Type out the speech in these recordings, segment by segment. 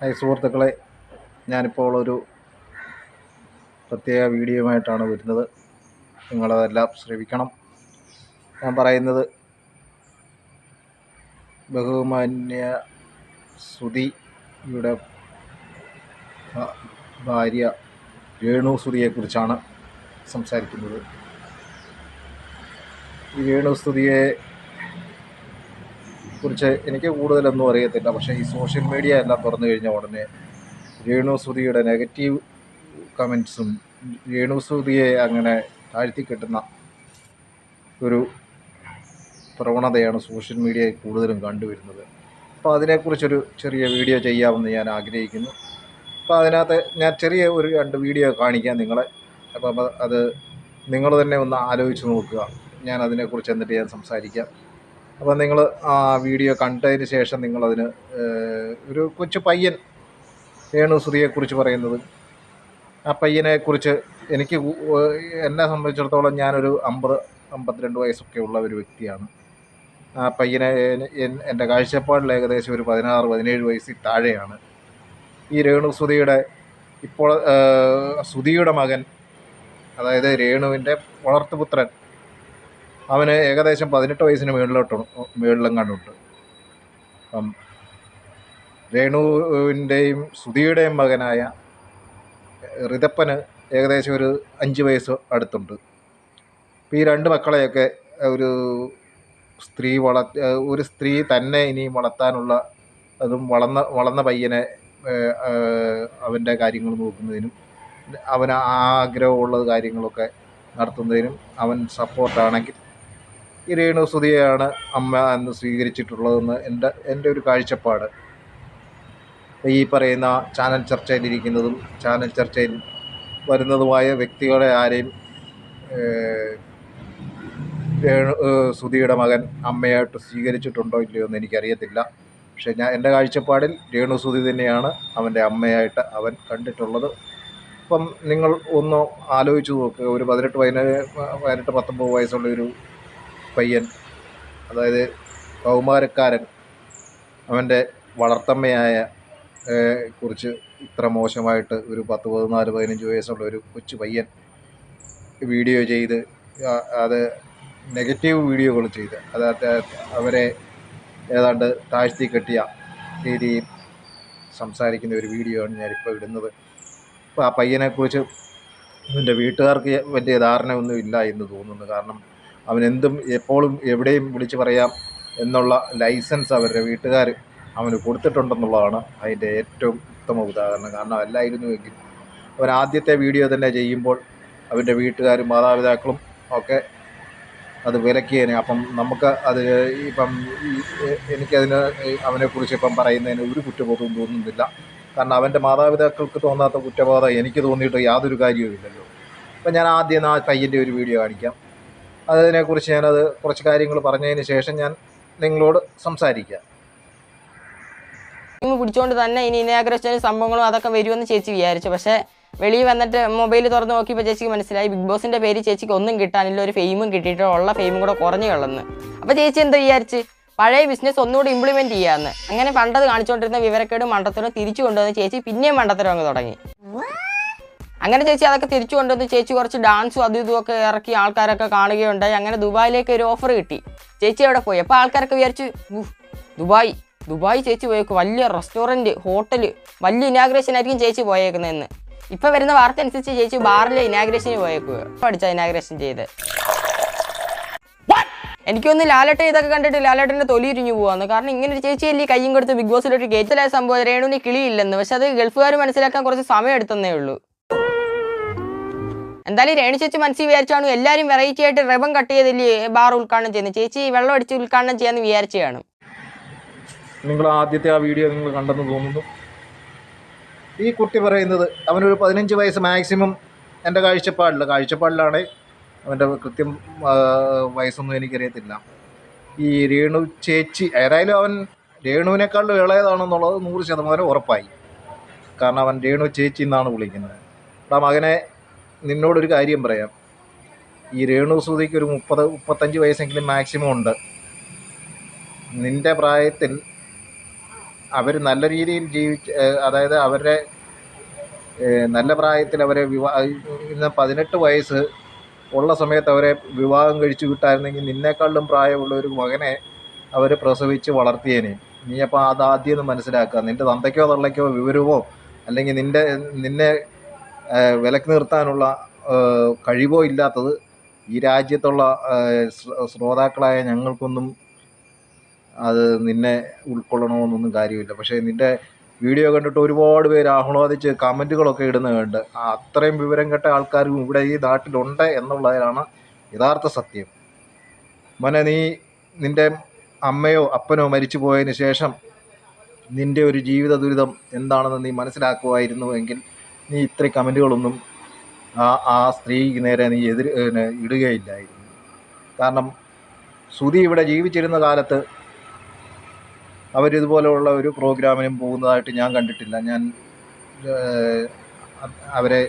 Hi സുഹൃത്തുക്കളെ ഞാനിപ്പോൾ ഒരു പ്രത്യേക വീഡിയോയുമായിട്ടാണ് വരുന്നത്. നിങ്ങളതെല്ലാം ശ്രമിക്കണം ഞാൻ പറയുന്നത് ബഹുമാന്യ സുധിയുടെ ഭ- ഭാര്യ രേണു സുതിയെക്കുറിച്ചാണ് സംസാരിക്കുന്നത്. ഈ രേണു സുധിയെ കുറിച്ച് എനിക്ക് കൂടുതലൊന്നും അറിയത്തില്ല. പക്ഷേ ഈ സോഷ്യൽ മീഡിയ എല്ലാം തുറന്നു കഴിഞ്ഞ ഉടനെ രേണു സുധിയുടെ നെഗറ്റീവ് കമൻസും രേണു സുധിയെ അങ്ങനെ താഴ്ത്തി കെട്ടുന്ന ഒരു പ്രവണതയാണ് സോഷ്യൽ മീഡിയയിൽ കൂടുതലും കണ്ടുവരുന്നത്. അപ്പോൾ അതിനെക്കുറിച്ചൊരു ചെറിയ വീഡിയോ ചെയ്യാമെന്ന് ഞാൻ ആഗ്രഹിക്കുന്നു. അപ്പോൾ അതിനകത്ത് ഞാൻ ചെറിയ ഒരു രണ്ട് വീഡിയോ കാണിക്കാം നിങ്ങളെ. അപ്പം അത് നിങ്ങൾ തന്നെ ഒന്ന് ആലോചിച്ച് നോക്കുക. ഞാൻ അതിനെക്കുറിച്ച് എന്നിട്ട് ഞാൻ സംസാരിക്കാം. അപ്പോൾ നിങ്ങൾ ആ വീഡിയോ കണ്ടതിന് ശേഷം നിങ്ങളതിന് ഒരു കൊച്ചു പയ്യൻ രേണു സുധിയെക്കുറിച്ച് പറയുന്നത്. ആ പയ്യനെക്കുറിച്ച് എനിക്ക് എന്നെ സംബന്ധിച്ചിടത്തോളം ഞാനൊരു അമ്പത് അമ്പത്തിരണ്ട് വയസ്സൊക്കെ ഉള്ള ഒരു വ്യക്തിയാണ്. ആ പയ്യനെ എൻ- എൻ- എന്റെ കാഴ്ചപ്പാടിൽ ഏകദേശം ഒരു പതിനാറ് പതിനേഴ് വയസ്സിൽ താഴെയാണ്. ഈ രേണു സുധിയുടെ ഇപ്പോൾ സുധിയുടെ മകൻ അതായത് രേണുവിന്റെ വളർത്തുപുത്രൻ അവന് ഏകദേശം പതിനെട്ട് വയസ്സിന് മുകളിലോട്ട് മുകളിലെങ്ങാണ്ടുണ്ട് അപ്പം രേണുവിന്റെയും സുധിയുടെയും മകനായ ഋതപ്പന് ഏകദേശം ഒരു അഞ്ച് വയസ്സ് അടുത്തുണ്ട്. അപ്പോൾ ഈ രണ്ട് മക്കളെയൊക്കെ ഒരു സ്ത്രീ വള ഒരു സ്ത്രീ തന്നെ ഇനിയും വളർത്താനുള്ള അതും വളർന്ന വളർന്ന പയ്യനെ അവന്റെ കാര്യങ്ങൾ നോക്കുന്നതിനും അവന് ആഗ്രഹമുള്ള കാര്യങ്ങളൊക്കെ നടത്തുന്നതിനും അവൻ സപ്പോർട്ടാണെങ്കിൽ ഈ രേണു സുധിയെയാണ് അമ്മ എന്ന് സ്വീകരിച്ചിട്ടുള്ളതെന്ന് എന്റെ എന്റെ ഒരു കാഴ്ചപ്പാട്. ഈ പറയുന്ന ചാനൽ ചർച്ചയിലിരിക്കുന്നതും ചാനൽ ചർച്ചയിൽ വരുന്നതുമായ വ്യക്തികളെ ആരെയും സുധിയുടെ മകൻ അമ്മയായിട്ട് സ്വീകരിച്ചിട്ടുണ്ടോ ഇല്ലയോ എന്ന് എനിക്കറിയത്തില്ല. പക്ഷേ ഞാൻ എന്റെ കാഴ്ചപ്പാടിൽ രേണു സുധി തന്നെയാണ് അവന്റെ അമ്മയായിട്ട് അവൻ കണ്ടിട്ടുള്ളത്. അപ്പം നിങ്ങൾ ഒന്ന് ആലോചിച്ച് നോക്കുക ഒരു പതിനെട്ട് പതിനേഴ് പതിനെട്ട് പത്തൊമ്പത് വയസ്സുള്ള ഒരു പയ്യൻ അതായത് കൗമാരക്കാരൻ അവന്റെ വളർത്തമ്മയായ കുറിച്ച് ഇത്ര മോശമായിട്ട് ഒരു പത്ത് പതിനാല് പതിനഞ്ച് വയസ്സുള്ള ഒരു കൊച്ചു പയ്യൻ വീഡിയോ ചെയ്ത് അത് നെഗറ്റീവ് വീഡിയോകൾ ചെയ്ത് അതായത് അവരെ ഏതാണ്ട് താഴ്ത്തി കെട്ടിയ രീതിയിൽ സംസാരിക്കുന്ന ഒരു വീഡിയോ ആണ് ഞാനിപ്പോൾ ഇടുന്നത്. അപ്പോൾ ആ പയ്യനെക്കുറിച്ച് എന്റെ വീട്ടുകാർക്ക് വലിയ ധാരണയൊന്നും ഇല്ല എന്ന് തോന്നുന്നു. കാരണം അവൻ എന്തും എപ്പോഴും എവിടെയും വിളിച്ചു പറയാം എന്നുള്ള ലൈസൻസ് അവരുടെ വീട്ടുകാർ അവന് കൊടുത്തിട്ടുണ്ടെന്നുള്ളതാണ് അതിന്റെ ഏറ്റവും ഉത്തമ ഉദാഹരണം. കാരണം അല്ലായിരുന്നുവെങ്കിൽ അവൻ ആദ്യത്തെ വീഡിയോ തന്നെ ചെയ്യുമ്പോൾ അവന്റെ വീട്ടുകാരും മാതാപിതാക്കളും ഒക്കെ അത് വിലക്കിയതിന് അപ്പം നമുക്ക് അത് ഇപ്പം എനിക്കതിന് അവനെക്കുറിച്ച് ഇപ്പം പറയുന്നതിന് ഒരു കുറ്റബോധവും തോന്നുന്നില്ല. കാരണം അവന്റെ മാതാപിതാക്കൾക്ക് തോന്നാത്ത കുറ്റബോധം എനിക്ക് തോന്നിയിട്ട് യാതൊരു കാര്യവുമില്ലല്ലോ. അപ്പം ഞാൻ ആദ്യം ആ പയ്യന്റെ ഒരു വീഡിയോ കാണിക്കാം. അതിനെക്കുറിച്ച് ഞാനത് കുറച്ച് കാര്യങ്ങൾ പറഞ്ഞതിന് ശേഷം ഞാൻ നിങ്ങളോട് സംസാരിക്കാം. പിടിച്ചോണ്ട് പിടിച്ചുകൊണ്ട് തന്നെ ഇനി ഇനാഗ്രേഷൻ സംഭവങ്ങളും അതൊക്കെ വരുമെന്ന് ചേച്ചി വിചാരിച്ചു. പക്ഷേ വെളിയിൽ വന്നിട്ട് മൊബൈൽ തുറന്ന് നോക്കിയപ്പോൾ ചേച്ചിക്ക് മനസ്സിലായി. ബിഗ് ബോസിന്റെ പേര് ചേച്ചിക്ക് ഒന്നും കിട്ടാനില്ല. ഒരു ഫെയിമും കിട്ടിയിട്ടോ ഉള്ള ഫെയിമും കൂടെ കുറഞ്ഞു കളന്ന് അപ്പോൾ ചേച്ചി എന്താ വിചാരിച്ച്? പഴയ ബിസിനസ് ഒന്നുകൂടി ഇംപ്ലിമെന്റ് ചെയ്യാമെന്ന് അങ്ങനെ പണ്ടത് കാണിച്ചുകൊണ്ടിരുന്ന വിവരക്കേടും മണ്ടത്തരവും തിരിച്ചു കൊണ്ടുവന്ന് ചേച്ചി പിന്നെയും മണ്ടത്തരം അങ്ങ് തുടങ്ങി. അങ്ങനെ ചേച്ചി അതൊക്കെ തിരിച്ചു കൊണ്ടുവന്ന് ചേച്ചി കുറച്ച് ഡാൻസും അതും ഇതും ഒക്കെ ഇറക്കി ആൾക്കാരൊക്കെ കാണുകയുണ്ടായി. അങ്ങനെ ദുബായിലേക്ക് ഒരു ഓഫർ കിട്ടി. ചേച്ചി അവിടെ പോയി. അപ്പോൾ ആൾക്കാരൊക്കെ വിചാരിച്ചു "ഉഫ്, ദുബായ് ദുബായ് ചേച്ചി പോയേക്കും. വലിയ റെസ്റ്റോറന്റ് ഹോട്ടൽ വലിയ ഇനാഗ്രേഷൻ ആയിരിക്കും ചേച്ചി പോയേക്കുന്നതെന്ന്. ഇപ്പം വരുന്ന വാർത്ത അനുസരിച്ച് ചേച്ചി ബാറിലെ ഇനാഗ്രേഷന് പോയേക്കുക പഠിച്ച ഇനാഗ്രേഷൻ ചെയ്ത്? എനിക്കൊന്ന് ലാലട്ട ഇതൊക്കെ കണ്ടിട്ട് ലാലട്ടന്റെ തൊലി ഇരിഞ്ഞു പോവാന്ന്. കാരണം ഇങ്ങനെ ഒരു ചേച്ചി അല്ലേ കയ്യും കൊടുത്ത് ബിഗ് ബോസിലോട്ട് കയറ്റലായ സംഭവം രേണുവിന് കിളിയില്ലെന്ന്. പക്ഷെ അത് ഗൾഫുകാർ മനസ്സിലാക്കാൻ കുറച്ച് സമയം എടുത്തന്നേ ഉള്ളൂ. എന്തായാലും രേണു ചേച്ചി മനസ്സിൽ വിചാരിച്ചാണ് എല്ലാവരും വെറൈറ്റി ആയിട്ട് റിബൺ കട്ട് ചെയ്തില്ലേ ബാർ ഉദ്ഘാടനം ചെയ്യുന്നത്. ചേച്ചി വെള്ളം അടിച്ച് ഉദ്ഘാടനം ചെയ്യാന്ന് വിചാരിച്ചാണ് നിങ്ങൾ ആദ്യത്തെ ആ വീഡിയോ നിങ്ങൾ കണ്ടെന്ന് തോന്നുന്നു. ഈ കുട്ടി പറയുന്നത് അവനൊരു പതിനഞ്ച് വയസ്സ് മാക്സിമം എന്റെ കാഴ്ചപ്പാടിൽ കാഴ്ചപ്പാടിലാണ് അവന്റെ കൃത്യം വയസ്സൊന്നും എനിക്കറിയത്തില്ല. ഈ രേണു ചേച്ചി ഏതായാലും അവൻ രേണുവിനേക്കാളും ഇളയതാണെന്നുള്ളത് നൂറ് ശതമാനം ഉറപ്പായി. കാരണം അവൻ രേണു ചേച്ചി എന്നാണ് വിളിക്കുന്നത്. ആ മകനെ നിന്നോടൊരു കാര്യം പറയാം. ഈ രേണു സുധിക്ക് ഒരു മുപ്പത് മുപ്പത്തഞ്ച് വയസ്സെങ്കിലും മാക്സിമം ഉണ്ട്. നിന്റെ പ്രായത്തിൽ അവർ നല്ല രീതിയിൽ ജീവിച്ച് അതായത് അവരുടെ നല്ല പ്രായത്തിൽ അവരെ വിവാഹ പതിനെട്ട് വയസ്സ് ഉള്ള സമയത്ത് അവരെ വിവാഹം കഴിച്ചു വിട്ടായിരുന്നെങ്കിൽ നിന്നേക്കാളും പ്രായമുള്ള ഒരു മകനെ അവർ പ്രസവിച്ച് വളർത്തിയേനെ. നീ അപ്പോൾ അതാദ്യം ഒന്ന് മനസ്സിലാക്കുക. നിന്റെ തന്തയ്ക്കോ തള്ളയ്ക്കോ വിവരമോ അല്ലെങ്കിൽ നിന്റെ നിന്നെ വിലക്ക് നിർത്താനുള്ള കഴിവോ ഇല്ലാത്തത് ഈ രാജ്യത്തുള്ള ശ്രോതാക്കളായ ഞങ്ങൾക്കൊന്നും അത് നിന്നെ ഉൾക്കൊള്ളണമെന്നൊന്നും കാര്യമില്ല. പക്ഷേ നിന്റെ വീഡിയോ കണ്ടിട്ട് ഒരുപാട് പേര് ആഹ്ലാദിച്ച് കമന്റുകളൊക്കെ ഇടുന്നത് കണ്ട് അത്രയും വിവരം കെട്ട ആൾക്കാരും ഇവിടെ ഈ നാട്ടിലുണ്ട് എന്നുള്ളതാണ് യഥാർത്ഥ സത്യം. മോനെ നീ നിന്റെ അമ്മയോ അപ്പനോ മരിച്ചു പോയതിന് ശേഷം നിന്റെ ഒരു ജീവിത ദുരിതം എന്താണെന്ന് നീ മനസ്സിലാക്കുമായിരുന്നു എങ്കിൽ നീ ഇത്ര കമന്റുകളൊന്നും ആ ആ സ്ത്രീക്ക് നേരെ നീ എതിർ ഇടുകയില്ലായിരുന്നു. കാരണം സുധി ഇവിടെ ജീവിച്ചിരുന്ന കാലത്ത് അവരിതുപോലെയുള്ള ഒരു പ്രോഗ്രാമിനും പോകുന്നതായിട്ട് ഞാൻ കണ്ടിട്ടില്ല. ഞാൻ അവരെ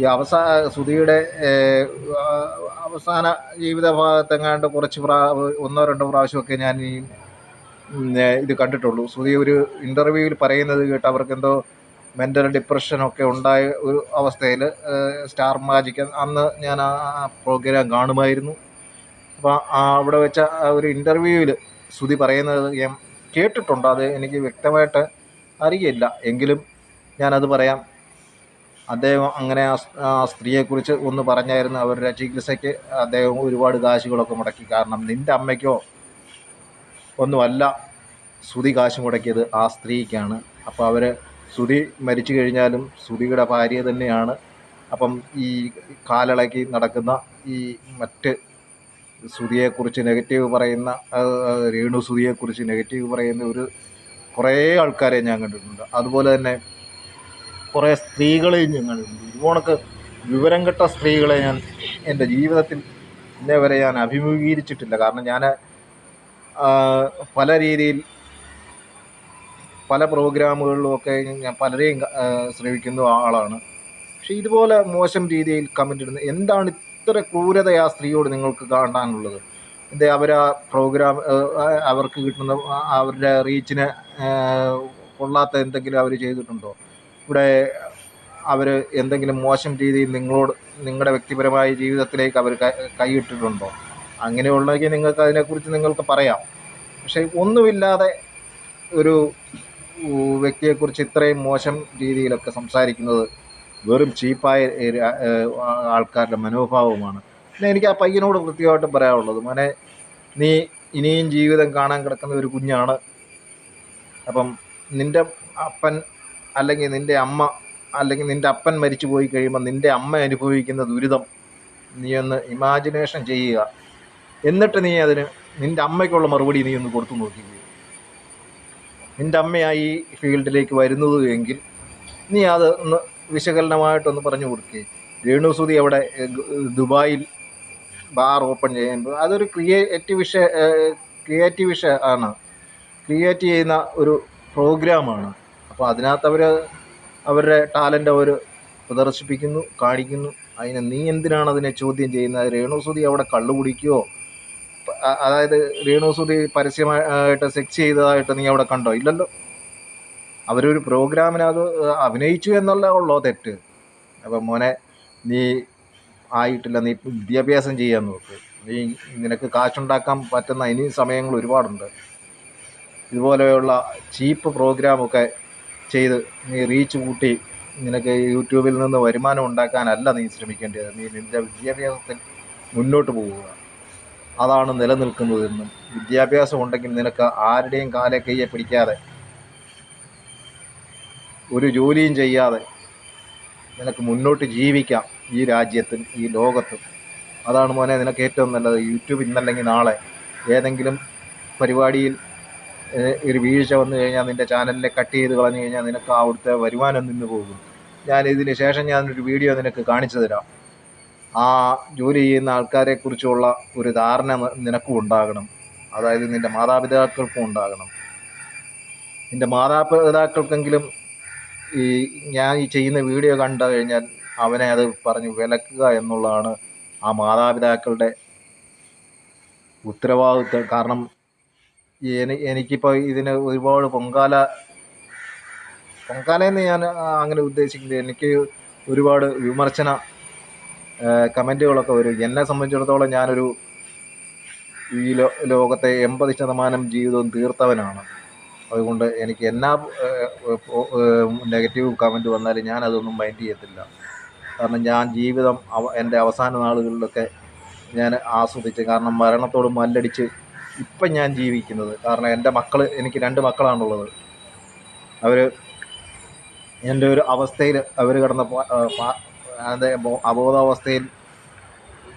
ഈ അവസാന സുധിയുടെ അവസാന ജീവിത ഭാഗത്തെങ്ങാണ്ട് കുറച്ച് പ്രാ ഒന്നോ രണ്ടോ പ്രാവശ്യമൊക്കെ ഞാൻ ഈ ഇത് കണ്ടിട്ടുള്ളൂ. സുധി ഒരു ഇന്റർവ്യൂവിൽ പറയുന്നത് കേട്ട് അവർക്കെന്തോ മെന്റൽ ഡിപ്രഷനൊക്കെ ഉണ്ടായ ഒരു അവസ്ഥയിൽ സ്റ്റാർ മാജിക് അന്ന് ഞാൻ ആ പ്രോഗ്രാം കാണുമായിരുന്നു. അപ്പോൾ അവിടെ വെച്ച ഒരു ഇന്റർവ്യൂവിൽ ശ്രുതി പറയുന്നത് ഞാൻ കേട്ടിട്ടുണ്ട്. അത് എനിക്ക് വ്യക്തമായിട്ട് അറിയില്ല. എങ്കിലും ഞാനത് പറയാം. അദ്ദേഹം അങ്ങനെ ആ സ്ത്രീയെക്കുറിച്ച് ഒന്ന് പറഞ്ഞായിരുന്നു. അവരുടെ ചികിത്സയ്ക്ക് അദ്ദേഹം ഒരുപാട് കാശുകളൊക്കെ മുടക്കി. കാരണം നിന്റെ അമ്മയ്ക്കോ ഒന്നുമല്ല ശ്രുതി കാശ് മുടക്കിയത് ആ സ്ത്രീക്കാണ്. അപ്പോൾ അവർ ശ്രുതി മരിച്ചു കഴിഞ്ഞാലും ശ്രുതിയുടെ ഭാര്യ തന്നെയാണ്. അപ്പം ഈ കാലിളക്കി നടക്കുന്ന ഈ മറ്റ് ശ്രുതിയെക്കുറിച്ച് നെഗറ്റീവ് പറയുന്ന രേണു ശ്രുതിയെക്കുറിച്ച് നെഗറ്റീവ് പറയുന്ന ഒരു കുറേ ആൾക്കാരെ ഞാൻ കണ്ടിട്ടുണ്ട്. അതുപോലെ തന്നെ കുറേ സ്ത്രീകളെയും ഞാൻ കണ്ടിട്ടുണ്ട്. ഇതുപോണക്ക് വിവരം കെട്ട സ്ത്രീകളെ ഞാൻ എന്റെ ജീവിതത്തിൽ ഇന്നേ വരെ ഞാൻ അഭിമുഖീകരിച്ചിട്ടില്ല. കാരണം ഞാൻ പല രീതിയിൽ പല പ്രോഗ്രാമുകളിലുമൊക്കെ ഞാൻ പലരെയും ശ്രമിക്കുന്ന ആളാണ്. പക്ഷേ ഇതുപോലെ മോശം രീതിയിൽ കമന്റ് ഇടുന്നത് എന്താണ് ഇത്ര ക്രൂരത ആ സ്ത്രീയോട് നിങ്ങൾക്ക് കാണാനുള്ളത്? എന്താ അവർ ആ പ്രോഗ്രാം അവർക്ക് കിട്ടുന്ന അവരുടെ റീച്ചിന് കൊള്ളാത്ത എന്തെങ്കിലും അവർ ചെയ്തിട്ടുണ്ടോ? ഇവിടെ അവർ എന്തെങ്കിലും മോശം രീതിയിൽ നിങ്ങളോട് നിങ്ങളുടെ വ്യക്തിപരമായ ജീവിതത്തിലേക്ക് അവർ കൈയിട്ടിട്ടുണ്ടോ? അങ്ങനെയുള്ളെങ്കിൽ നിങ്ങൾക്ക് അതിനെക്കുറിച്ച് നിങ്ങൾക്ക് പറയാം. പക്ഷേ ഒന്നുമില്ലാതെ ഒരു വ്യക്തിയെക്കുറിച്ച് ഇത്രയും മോശം രീതിയിലൊക്കെ സംസാരിക്കുന്നത് വെറും ചീപ്പായ ആൾക്കാരുടെ മനോഭാവമാണ് പിന്നെ എനിക്ക് ആ പയ്യനോട് കൃത്യമായിട്ടും പറയാനുള്ളത് മോനെ നീ ഇനിയും ജീവിതം കാണാൻ കിടക്കുന്ന ഒരു കുഞ്ഞാണ്. അപ്പം നിന്റെ അപ്പൻ അല്ലെങ്കിൽ നിന്റെ അമ്മ അല്ലെങ്കിൽ നിന്റെ അപ്പൻ മരിച്ചു പോയി കഴിയുമ്പോൾ നിന്റെ അമ്മ അനുഭവിക്കുന്ന ദുരിതം നീ ഒന്ന് ഇമാജിനേഷൻ ചെയ്യുക. എന്നിട്ട് നീ അതിന് നിന്റെ അമ്മയ്ക്കുള്ള മറുപടി നീ ഒന്ന് കൊടുത്തു നോക്കിക്കുക നിന്റെ അമ്മയായി ഈ ഫീൽഡിലേക്ക് വരുന്നത് എങ്കിൽ നീ അത് ഒന്ന് വിശകലനമായിട്ടൊന്ന് പറഞ്ഞു കൊടുക്കുകയും രേണുസുതി അവിടെ ദുബായിൽ ബാർ ഓപ്പൺ ചെയ്യുമ്പോൾ അതൊരു ക്രിയേറ്റീവ് ക്രിയേറ്റീവ് ആണ്. ക്രിയേറ്റ് ചെയ്യുന്ന ഒരു പ്രോഗ്രാമാണ്. അപ്പോൾ അതിനകത്ത് അവർ അവരുടെ ടാലന്റ് അവർ പ്രദർശിപ്പിക്കുന്നു കാണിക്കുന്നു. അതിനെ നീ എന്തിനാണ് അതിനെ ചോദ്യം ചെയ്യുന്നത്? രേണുസുതി അവിടെ കള്ളു കുടിക്കുകയോ അതായത് രേണുസുതി പരസ്യമായിട്ട് സെക്സ് ചെയ്തതായിട്ട് നീ അവിടെ കണ്ടോ? ഇല്ലല്ലോ. അവരൊരു പ്രോഗ്രാമിനത് അഭിനയിച്ചു എന്നല്ല ഉള്ളോ തെറ്റ്? അപ്പം മോനെ നീ ആയിട്ടില്ല നീ വിദ്യാഭ്യാസം ചെയ്യാൻ നോക്ക്. നീ നിനക്ക് കാശുണ്ടാക്കാൻ പറ്റുന്ന ഇനി സമയങ്ങൾ ഒരുപാടുണ്ട്. ഇതുപോലെയുള്ള ചീപ്പ് പ്രോഗ്രാമൊക്കെ ചെയ്ത് നീ റീച്ച് കൂട്ടി നിനക്ക് യൂട്യൂബിൽ നിന്ന് വരുമാനം ഉണ്ടാക്കാനല്ല നീ ശ്രമിക്കേണ്ടത് നീ നിന്റെ വിദ്യാഭ്യാസത്തിൽ മുന്നോട്ട് പോവുക. അതാണ് നിലനിൽക്കുന്നതെന്നും വിദ്യാഭ്യാസം ഉണ്ടെങ്കിൽ നിനക്ക് ആരുടെയും കാലെ കയ്യെ പിടിക്കാതെ ഒരു ജോലിയും ചെയ്യാതെ നിനക്ക് മുന്നോട്ട് ജീവിക്കാം ഈ രാജ്യത്തും ഈ ലോകത്തും. അതാണ് മോനെ നിനക്ക് ഏറ്റവും നല്ലത്. യൂട്യൂബ് ഇന്നല്ലെങ്കിൽ നാളെ ഏതെങ്കിലും പരിപാടിയിൽ ഒരു വീഴ്ച വന്നു കഴിഞ്ഞാൽ നിന്റെ ചാനലിനെ കട്ട് ചെയ്ത് കളഞ്ഞു കഴിഞ്ഞാൽ നിനക്ക് അവിടുത്തെ വരുമാനം നിന്ന് പോകും. ഞാൻ ഇതിന് ശേഷം ഞാനൊരു വീഡിയോ നിനക്ക് കാണിച്ചു തരാം. ആ ജോലി ചെയ്യുന്ന ആൾക്കാരെക്കുറിച്ചുള്ള ഒരു ധാരണ നിനക്കും ഉണ്ടാകണം. അതായത് നിന്റെ മാതാപിതാക്കൾക്കും ഉണ്ടാകണം. നിന്റെ മാതാപിതാക്കൾക്കെങ്കിലും ഈ ഞാൻ ഈ ചെയ്യുന്ന വീഡിയോ കണ്ടു കഴിഞ്ഞാൽ അവനെ അത് പറഞ്ഞ് വിലക്കുക എന്നുള്ളതാണ് ആ മാതാപിതാക്കളുടെ ഉത്തരവാദിത്വം കാരണം എനി എനിക്കിപ്പോൾ ഇതിന് ഒരുപാട് പൊങ്കാല പൊങ്കാലയെന്ന് ഞാൻ അങ്ങനെ ഉദ്ദേശിക്കുന്നത് എനിക്ക് ഒരുപാട് വിമർശന കമന്റുകളൊക്കെ വരും. എന്നെ സംബന്ധിച്ചിടത്തോളം ഞാനൊരു ഈ ലോകത്തെ എൺപത് ശതമാനം ജീവിതവും തീർത്തവനാണ്. അതുകൊണ്ട് എനിക്ക് എന്നാ നെഗറ്റീവ് കമന്റ് വന്നാലും ഞാനതൊന്നും മൈൻഡ് ചെയ്യത്തില്ല. കാരണം ഞാൻ ജീവിതം എന്റെ അവസാന നാളുകളിലൊക്കെ ഞാൻ ആസ്വദിച്ച് കാരണം മരണത്തോട് മല്ലടിച്ച് ഇപ്പം ഞാൻ ജീവിക്കുന്നത്. കാരണം എന്റെ മക്കൾ എനിക്ക് രണ്ട് മക്കളാണുള്ളത്. അവർ എന്റെ ഒരു അവസ്ഥയിൽ അവർ കിടന്ന പ- ആ, പ- അത് അബോധാവസ്ഥയിൽ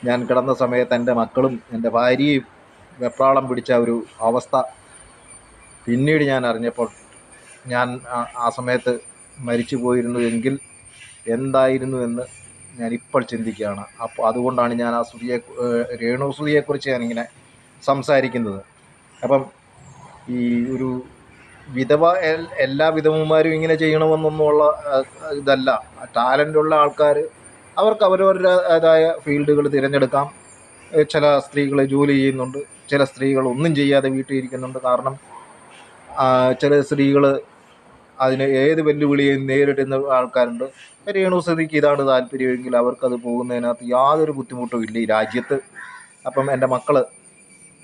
ഞാൻ കിടന്ന സമയത്ത് എന്റെ മക്കളും എന്റെ ഭാര്യയും വെപ്രാളം പിടിച്ച ഒരു അവസ്ഥ പിന്നീട് ഞാൻ അറിഞ്ഞപ്പോൾ ഞാൻ ആ സമയത്ത് മരിച്ചു പോയിരുന്നു എങ്കിൽ എന്തായിരുന്നു എന്ന് ഞാൻ ഇപ്പോൾ ചിന്തിക്കുകയാണ്. അപ്പോൾ അതുകൊണ്ടാണ് ഞാൻ ആ ശ്രുതിയെ രേണു ശ്രുതിയെക്കുറിച്ച് ഞാനിങ്ങനെ സംസാരിക്കുന്നത്. അപ്പം ഈ ഒരു വിധവ എല്ലാ വിധവന്മാരും ഇങ്ങനെ ചെയ്യണമെന്നൊന്നുമുള്ള ഇതല്ല. ടാലന്റുള്ള ആൾക്കാർ അവർക്ക് അവരവരുടേതായ ഫീൽഡുകൾ തിരഞ്ഞെടുക്കാം. ചില സ്ത്രീകൾ ജോലി ചെയ്യുന്നുണ്ട്. ചില സ്ത്രീകൾ ഒന്നും ചെയ്യാതെ വീട്ടിൽ ഇരിക്കുന്നുണ്ട്. കാരണം ചില സ്ത്രീകൾ അതിന് ഏത് വെല്ലുവിളിയും നേരിടുന്ന ആൾക്കാരുണ്ട്. രേണു സ്ഥിതിക്ക് ഇതാണ് താല്പര്യമെങ്കിൽ അവർക്കത് പോകുന്നതിനകത്ത് യാതൊരു ബുദ്ധിമുട്ടും ഇല്ല ഈ രാജ്യത്ത്. അപ്പം എന്റെ മക്കൾ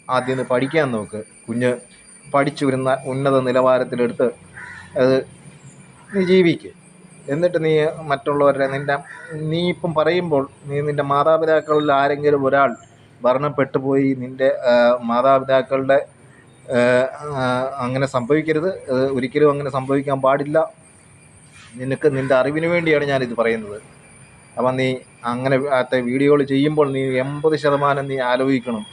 ആദ്യം പഠിക്കാൻ നോക്ക്. കുഞ്ഞ് പഠിച്ചു വരുന്ന ഉന്നത നിലവാരത്തിലെടുത്ത് അത് നീ ജീവിക്ക്. എന്നിട്ട് നീ മറ്റുള്ളവരുടെ നിന്റെ നീ ഇപ്പം പറയുമ്പോൾ നീ നിന്റെ മാതാപിതാക്കളിൽ ആരെങ്കിലും ഒരാൾ മരണപ്പെട്ടു പോയി നിന്റെ മാതാപിതാക്കളുടെ അങ്ങനെ സംഭവിക്കരുത്. ഒരിക്കലും അങ്ങനെ സംഭവിക്കാൻ പാടില്ല. നിനക്ക് നിന്റെ അറിവിന് വേണ്ടിയാണ് ഞാനിത് പറയുന്നത്. അപ്പം നീ അങ്ങനെ അത്തെ വീഡിയോകൾ ചെയ്യുമ്പോൾ നീ എൺപത് ശതമാനം നീ ആലോചിക്കണം.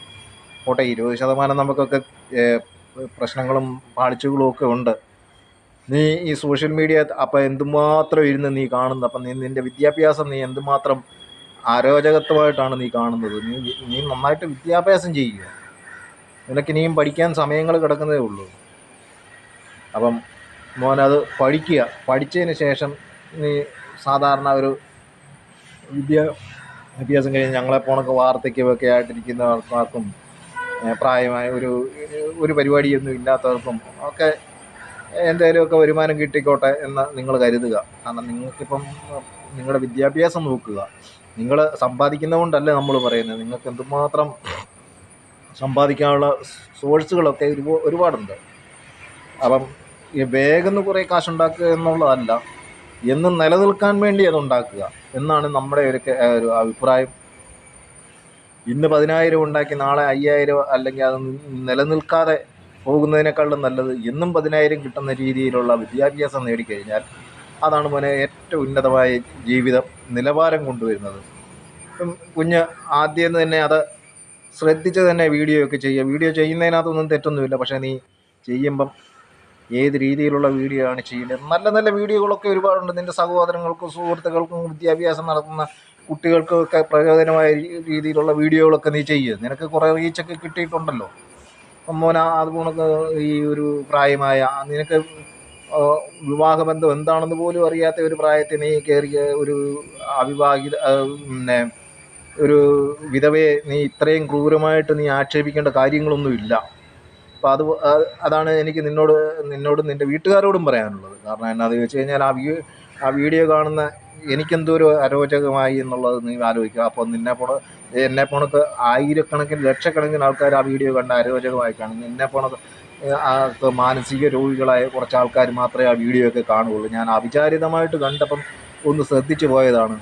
പോട്ടെ ഇരുപത് ശതമാനം നമുക്കൊക്കെ പ്രശ്നങ്ങളും പാളിച്ചകളും ഒക്കെ ഉണ്ട്. നീ ഈ സോഷ്യൽ മീഡിയ അപ്പം എന്തുമാത്രം ഇരുന്ന് നീ കാണുന്നത്? അപ്പം നീ നിന്റെ വിദ്യാഭ്യാസം നീ എന്തുമാത്രം അരോചകത്വമായിട്ടാണ് നീ കാണുന്നത്? നീ നീ നന്നായിട്ട് വിദ്യാഭ്യാസം ചെയ്യുക. നിനക്ക് ഇനിയും പഠിക്കാൻ സമയങ്ങൾ കിടക്കുന്നതേ ഉള്ളൂ. അപ്പം മോനത് പഠിക്കുക. പഠിച്ചതിന് ശേഷം നീ സാധാരണ ഒരു വിദ്യാഭ്യാസം കഴിഞ്ഞ് ഞങ്ങളെ പോണക്ക് വാർത്തയ്ക്കൊക്കെ ആയിട്ടിരിക്കുന്ന ആൾക്കാർക്കും പ്രായമായ ഒരു ഒരു പരിപാടിയൊന്നും ഇല്ലാത്തവർക്കും ഒക്കെ എന്തെങ്കിലുമൊക്കെ വരുമാനം കിട്ടിക്കോട്ടെ എന്ന് നിങ്ങൾ കരുതുക. കാരണം നിങ്ങൾക്കിപ്പം നിങ്ങളുടെ വിദ്യാഭ്യാസം നോക്കുക. നിങ്ങൾ സമ്പാദിക്കുന്നതുകൊണ്ടല്ല നമ്മൾ പറയുന്നത്. നിങ്ങൾക്ക് എന്തുമാത്രം സമ്പാദിക്കാനുള്ള സോഴ്സുകളൊക്കെ ഒരുപാ- ഒരുപാടുണ്ട്. അപ്പം ഈ വേഗം കുറേ കാശുണ്ടാക്കുക എന്നുള്ളതല്ല എന്നും നിലനിൽക്കാൻ വേണ്ടി അത് ഉണ്ടാക്കുക എന്നാണ് നമ്മുടെ ഒരു അഭിപ്രായം. ഇന്ന് പതിനായിരം ഉണ്ടാക്കി നാളെ അയ്യായിരം അല്ലെങ്കിൽ അത് നിലനിൽക്കാതെ പോകുന്നതിനേക്കാളും നല്ലത് എന്നും പതിനായിരം കിട്ടുന്ന രീതിയിലുള്ള വിദ്യാഭ്യാസം നേടിക്കഴിഞ്ഞാൽ അതാണ് മോനെ ഏറ്റവും ഉന്നതമായ ജീവിതം നിലവാരം കൊണ്ടുവരുന്നത്. കുഞ്ഞ് ആദ്യം തന്നെ അത് ശ്രദ്ധിച്ച് തന്നെ വീഡിയോ ഒക്കെ ചെയ്യുക. വീഡിയോ ചെയ്യുന്നതിനകത്തൊന്നും തെറ്റൊന്നുമില്ല. പക്ഷേ നീ ചെയ്യുമ്പം ഏത് രീതിയിലുള്ള വീഡിയോ ആണ് ചെയ്യേണ്ടത് നല്ല നല്ല വീഡിയോകളൊക്കെ ഒരുപാടുണ്ട്. നിന്റെ സഹോദരങ്ങൾക്കും സുഹൃത്തുക്കൾക്കും വിദ്യാഭ്യാസം നടത്തുന്ന കുട്ടികൾക്കൊക്കെ പ്രയോജനമായ രീതിയിലുള്ള വീഡിയോകളൊക്കെ നീ ചെയ്യുക നിനക്ക് കുറേ റീച്ചൊക്കെ കിട്ടിയിട്ടുണ്ടല്ലോ. മോന അതുപോലെ ഈ ഒരു പ്രായമായ നിനക്ക് വിവാഹബന്ധം എന്താണെന്ന് പോലും അറിയാത്ത ഒരു പ്രായത്തിൽ നീ കയറിയ ഒരു അവിവാഹിത പിന്നെ ഒരു വിധവയെ നീ ഇത്രയും ക്രൂരമായിട്ട് നീ ആക്ഷേപിക്കേണ്ട കാര്യങ്ങളൊന്നുമില്ല അപ്പോൾ അത് അതാണ് എനിക്ക് നിന്നോട് നിന്നോടും നിന്റെ വീട്ടുകാരോടും പറയാനുള്ളത്. കാരണം എന്നാന്ന് ചോദിച്ചു കഴിഞ്ഞാൽ ആ ആ വീഡിയോ കാണുന്ന എനിക്കെന്തോ ഒരു അരോചകമായി എന്നുള്ളത് നീ ആലോചിക്കുക. അപ്പോൾ നിന്നെ പോണ എന്നെ പോണത്ത് ആയിരക്കണക്കിന് ലക്ഷക്കണക്കിന് ആൾക്കാർ ആ വീഡിയോ കണ്ട് അരോചകമായി കാണും. നിന്നെ പോണത് മാനസിക രോഗികളായ കുറച്ച് ആൾക്കാർ മാത്രമേ ആ വീഡിയോ ഒക്കെ കാണുകയുള്ളൂ. ഞാൻ അവിചാരിതമായിട്ട് കണ്ടപ്പം ഒന്ന് ശ്രദ്ധിച്ചു പോയതാണ്.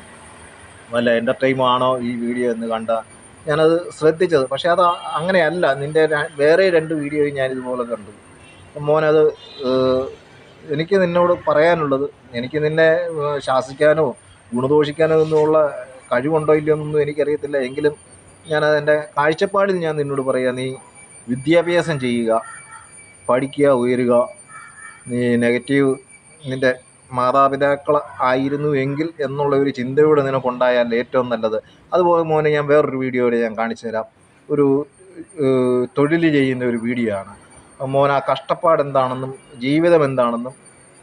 വല്ല എന്റർടൈമാണോ ഈ വീഡിയോ എന്ന് കണ്ട ഞാനത് ശ്രദ്ധിച്ചത്. പക്ഷേ അത് അങ്ങനെയല്ല. നിന്റെ വേറെ രണ്ട് വീഡിയോയും ഞാൻ ഇതുപോലെ കണ്ടു. മോനത് എനിക്ക് നിന്നോട് പറയാനുള്ളത് എനിക്ക് നിന്നെ ശാസിക്കാനോ ഗുണദോഷിക്കാനോ ഒന്നുമുള്ള കഴിവുണ്ടോ ഇല്ലയോ എന്നൊന്നും എനിക്കറിയത്തില്ല. എങ്കിലും ഞാൻ എന്റെ കാഴ്ചപ്പാടിൽ ഞാൻ നിന്നോട് പറയാം നീ വിദ്യാഭ്യാസം ചെയ്യുക പഠിക്കുക ഉയരുക. നീ നെഗറ്റീവ് നിന്റെ മാതാപിതാക്കൾ ആയിരുന്നു എങ്കിൽ എന്നുള്ള ഒരു ചിന്തയോടെ നിനക്കുണ്ടായാൽ ഏറ്റവും നല്ലത്. അതുപോലെ മോനെ ഞാൻ വേറൊരു വീഡിയോയിൽ ഞാൻ കാണിച്ചു തരാം ഒരു തൊഴിൽ ചെയ്യുന്ന ഒരു വീഡിയോ ആണ് മോൻ ആ കഷ്ടപ്പാട് എന്താണെന്നും ജീവിതം എന്താണെന്നും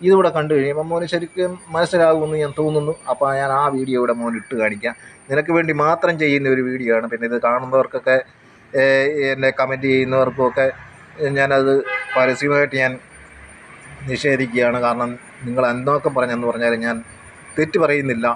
ഇതിവിടെ കണ്ടു കഴിയുമ്പോൾ മോന് ശരിക്കും മനസ്സിലാകുമെന്ന് ഞാൻ തോന്നുന്നു. അപ്പോൾ ഞാൻ ആ വീഡിയോ ഇവിടെ മോൻ ഇട്ട് കാണിക്കാം. നിനക്ക് വേണ്ടി മാത്രം ചെയ്യുന്ന ഒരു വീഡിയോ ആണ്. പിന്നെ ഇത് കാണുന്നവർക്കൊക്കെ എന്നെ കമന്റ് ചെയ്യുന്നവർക്കൊക്കെ ഞാനത് പരസ്യമായിട്ട് ഞാൻ നിഷേധിക്കുകയാണ്. കാരണം നിങ്ങൾ എന്തൊക്കെ പറഞ്ഞെന്ന് പറഞ്ഞാൽ ഞാൻ തെറ്റ് പറയുന്നില്ല.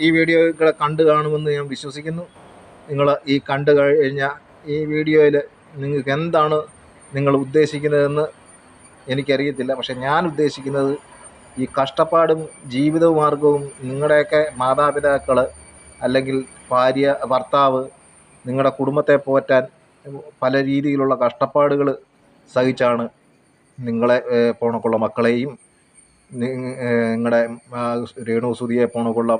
ഈ വീഡിയോകളെ കണ്ടു കാണുമെന്ന് ഞാൻ വിശ്വസിക്കുന്നു. നിങ്ങൾ ഈ കണ്ടു കഴിഞ്ഞ ഈ വീഡിയോയിൽ നിങ്ങൾക്ക് എന്താണ് നിങ്ങൾ ഉദ്ദേശിക്കുന്നതെന്ന് എനിക്കറിയത്തില്ല. പക്ഷെ ഞാൻ ഉദ്ദേശിക്കുന്നത് ഈ കഷ്ടപ്പാടും ജീവിത മാർഗവും നിങ്ങളുടെയൊക്കെ മാതാപിതാക്കൾ അല്ലെങ്കിൽ ഭാര്യ ഭർത്താവ് നിങ്ങളുടെ കുടുംബത്തെ പോറ്റാൻ പല രീതിയിലുള്ള കഷ്ടപ്പാടുകൾ സഹിച്ചാണ് നിങ്ങളെ പോണക്കുള്ള മക്കളെയും നിങ്ങളുടെ രേണു സുതിയെ പോണക്കുള്ള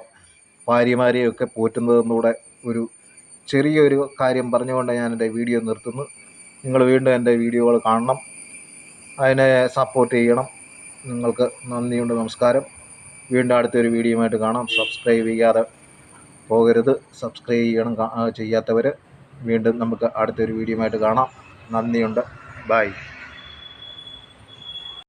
ഭാര്യമാരെയും ഒക്കെ പോറ്റുന്നതെന്നൂടെ ഒരു ചെറിയൊരു കാര്യം പറഞ്ഞുകൊണ്ട് ഞാൻ എന്റെ വീഡിയോ നിർത്തുന്നു. നിങ്ങൾ വീണ്ടും എന്റെ വീഡിയോകൾ കാണണം. അതിനെ സപ്പോർട്ട് ചെയ്യണം. നിങ്ങൾക്ക് നന്ദിയുണ്ട് നമസ്കാരം. വീണ്ടും അടുത്തൊരു വീഡിയോയുമായിട്ട് കാണാം. സബ്സ്ക്രൈബ് ചെയ്യാതെ പോകരുത്. സബ്സ്ക്രൈബ് ചെയ്യണം ചെയ്യാത്തവർ വീണ്ടും നമുക്ക് അടുത്തൊരു വീഡിയോയുമായിട്ട് കാണാം. നന്ദിയുണ്ട്. ബൈ